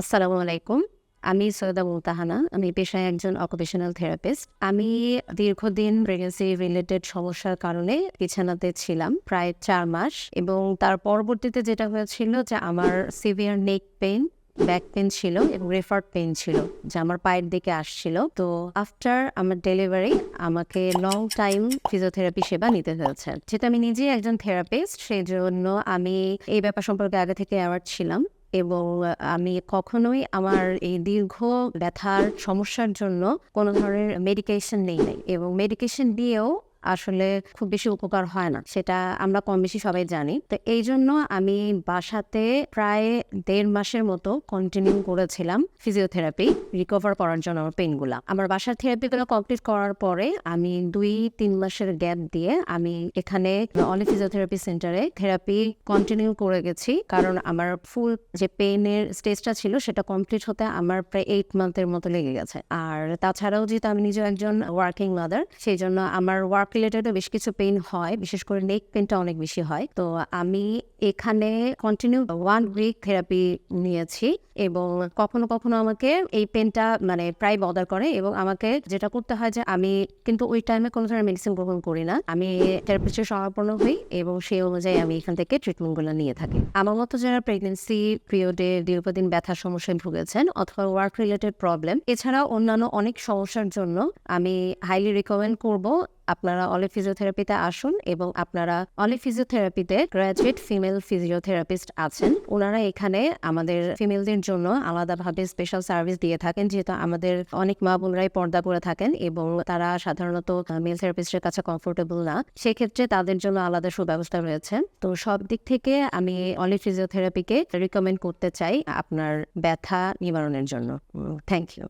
আসসালামু আলাইকুম। আমি সৈয়দা মুলতাহানা, আমি পেশায় একজন অকুপেশনাল থেরাপিস্ট আমি দীর্ঘদিন প্রেগনেন্সি রিলেটেড সমস্যার কারণে বিছানাতে ছিলাম প্রায় চার মাস এবং তার পরবর্তীতে যেটা হয়েছিল যে আমার severe neck pain back pain ছিল এবং রেফার্ড পেন ছিল যে আমার পায়ের দিকে আসছিল। তো আফটার আমার ডেলিভারি আমাকে লং টাইম ফিজিওথেরাপি সেবা নিতে হয়েছে। যেহেতু আমি নিজেই একজন থেরাপিস্ট সেই জন্য আমি এই ব্যাপার সম্পর্কে আগে থেকে অ্যাওয়ার্ড ছিলাম। এবং আমি কখনোই আমার এই দীর্ঘ ব্যথার সমস্যার জন্য কোনো ধরনের মেডিকেশন নেই নাই এবং মেডিকেশন দিয়েও আসলে খুব বেশি উপকার হয় না, সেটা আমরা কম বেশি সবাই জানি। তো এই জন্য আমি বাসাতে প্রায় দেড় মাসের মতো কন্টিনিউ করেছিলাম ফিজিওথেরাপি রিকভার করার জন্য আমার পেনগুলা আমার বাসার থেরাপিগুলো কমপ্লিট করার পরে আমি দুই, তিন মাসের গ্যাপ দিয়ে আমি এখানে অলি ফিজিওথেরাপি সেন্টারে থেরাপি কন্টিনিউ করে গেছি। কারণ আমার ফুল যে পেনের স্টেজটা ছিল, সেটা কমপ্লিট হতে আমার প্রায় এইট মান্থের মতো লেগে গেছে। আর তাছাড়াও যেহেতু আমি নিজেও একজন ওয়ার্কিং মাদার সেই জন্য আমার ওয়ার্ক রিলেটেডও বেশ কিছু পেইন হয়, বিশেষ করে নেক পেনটা অনেক বেশি হয়। তো আমি এখানে কন্টিনিউ ওয়ান উইক থেরাপি নিয়েছি এবং কখনো কখনো আমাকে এই পেনটা মানে প্রায় বদার করে এবং আমাকে যেটা করতে হয় যে আমি কিন্তু ওই টাইমে কোনো ধরনের মেডিসিন গ্রহণ করি না। আমি থেরাপিস্টের সমাপন্ন হই এবং সেই অনুযায়ী আমি এখান থেকে ট্রিটমেন্টগুলো নিয়ে থাকি। আমার মতো যারা প্রেগনেন্সি পিরিয়ডে দীর্ঘদিন ব্যথার সমস্যায় ভুগেছেন অথবা ওয়ার্ক রিলেটেড প্রবলেম এছাড়াও অন্যান্য অনেক সমস্যার জন্য আমি হাইলি রিকমেন্ড করব আপনারা অলি ফিজিওথেরাপিতে আসুন এবং আপনারা অলি ফিজিওথেরাপিতে গ্র্যাজুয়েট ফিমেল ফিজিওথেরাপিস্ট আছেন। ওনারা এখানে আমাদের ফিমেলদের জন্য আলাদাভাবে স্পেশাল সার্ভিস দিয়ে থাকেন, যেহেতু আমাদের অনেক মা বোনরাই পর্দা করে থাকেন এবং তারা সাধারণত মেল থেরাপিস্টের কাছে কমফোর্টেবল না। সেক্ষেত্রে তাদের জন্য আলাদা সুব্যবস্থা রয়েছে। তো সব দিক থেকে আমি অলি ফিজিওথেরাপিকে রিকমেন্ড করতে চাই আপনার ব্যথা নিবারণের জন্য। Thank you.